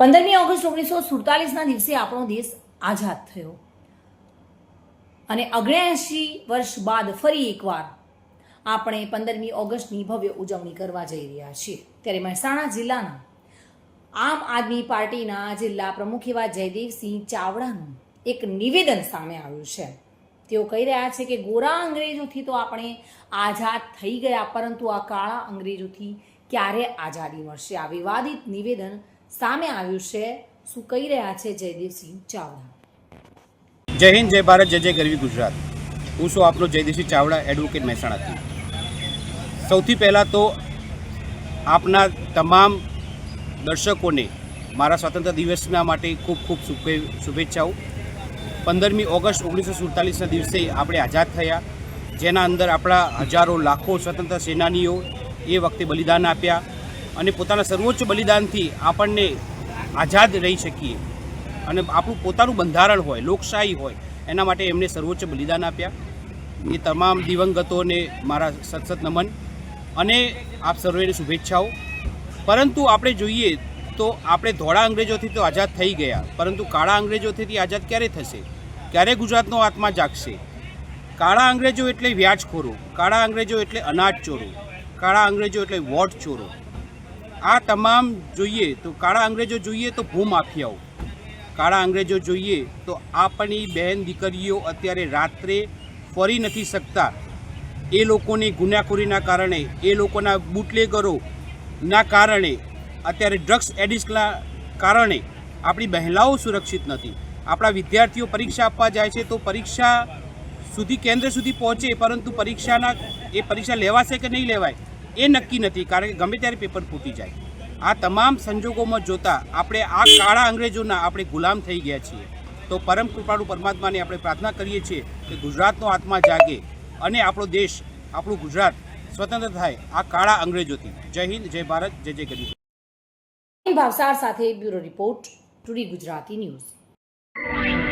પંદરમી ઓગસ્ટ ઓગણીસો સુડતાલીસના દિવસે આપણો દેશ આઝાદ થયો. અને અગણ્યાએંશી વર્ષ બાદ ફરી એકવાર આપણે પંદરમી ઓગસ્ટની ભવ્ય ઉજવણી કરવા જઈ રહ્યા છીએ. ત્યારે મહેસાણા જિલ્લાના આમ આદમી પાર્ટીના જિલ્લા પ્રમુખ એવા જયદેવસિંહ ચાવડાનું એક નિવેદન સામે આવ્યું છે. તેઓ કહી રહ્યા છે કે ગોરા અંગ્રેજોથી તો આપણે આઝાદ થઈ ગયા, પરંતુ આ કાળા અંગ્રેજોથી ક્યારે આઝાદી મળશે? આ વિવાદિત નિવેદન સામે આવ્યું છે. શું કહી રહ્યા છે જયદેવસિંહ ચાવડા? જય હિન્દ, જય ભારત, જય જય ગરવી ગુજરાત. હું છું આપનો જયદેશી ચાવડા એડવોકેટ મહેસાણાથી. સૌથી પહેલાં તો આપના તમામ દર્શકોને મારા સ્વતંત્ર દિવસના માટે ખૂબ ખૂબ શુભે, શુભેચ્છાઓ. પંદરમી ઓગસ્ટ ઓગણીસો સુડતાલીસના દિવસે આપણે આઝાદ થયા. જેના અંદર આપણા હજારો લાખો સ્વતંત્ર સેનાનીઓ એ વખતે બલિદાન આપ્યા. અને પોતાના સર્વોચ્ચ બલિદાનથી આપણને આઝાદ રહી શકીએ. અને આપણું પોતાનું બંધારણ હોય, લોકશાહી હોય, એના માટે એમને સર્વોચ્ચ બલિદાન આપ્યા. એ તમામ દિવંગતોને મારા સતસત નમન અને આપ સર્વેને શુભેચ્છાઓ. પરંતુ આપણે જોઈએ તો આપણે ધોળા અંગ્રેજોથી તો આઝાદ થઈ ગયા, પરંતુ કાળા અંગ્રેજોથી આઝાદ ક્યારે થશે? ક્યારે ગુજરાતનો આત્મા જાગશે? કાળા અંગ્રેજો એટલે વ્યાજખોરો, કાળા અંગ્રેજો એટલે અનાજ ચોરો કાળા અંગ્રેજો એટલે વોટ ચોરો આ તમામ જોઈએ તો કાળા અંગ્રેજો જોઈએ તો ભૂમાફિયાઓ. કાળા અંગ્રેજો જોઈએ તો આપણી બહેન દીકરીઓ અત્યારે રાત્રે ફરી નથી શકતા. એ લોકોની ગુનાખોરીના કારણે, એ લોકોના બુટલેગરોના કારણે, અત્યારે ડ્રગ્સ એડિક્ટના કારણે આપણી મહિલાઓ સુરક્ષિત નથી. આપણા વિદ્યાર્થીઓ પરીક્ષા આપવા જાય છે તો પરીક્ષા સુધી, કેન્દ્ર સુધી પહોંચે, પરંતુ પરીક્ષાના, એ પરીક્ષા લેવાશે કે નહીં લેવાય? એ નક્કી નથી, કારણ કે ગમે ત્યારે પેપર ફૂટી જાય. આ તમામ સંજોગોમાં જોતા આપણે આ કાળા અંગ્રેજોના આપણે ગુલામ થઈ ગયા છીએ. તો પરમ કૃપાળુ પરમાત્માને આપણે પ્રાર્થના કરીએ છીએ કે ગુજરાતનો આત્મા જાગે અને આપણો દેશ, આપણું ગુજરાત સ્વતંત્ર થાય આ કાળા અંગ્રેજોથી. જય હિન્દ, જય ભારત, જય જય ગરીબ. ભાવસાર સાથે bureau report today Gujarati news.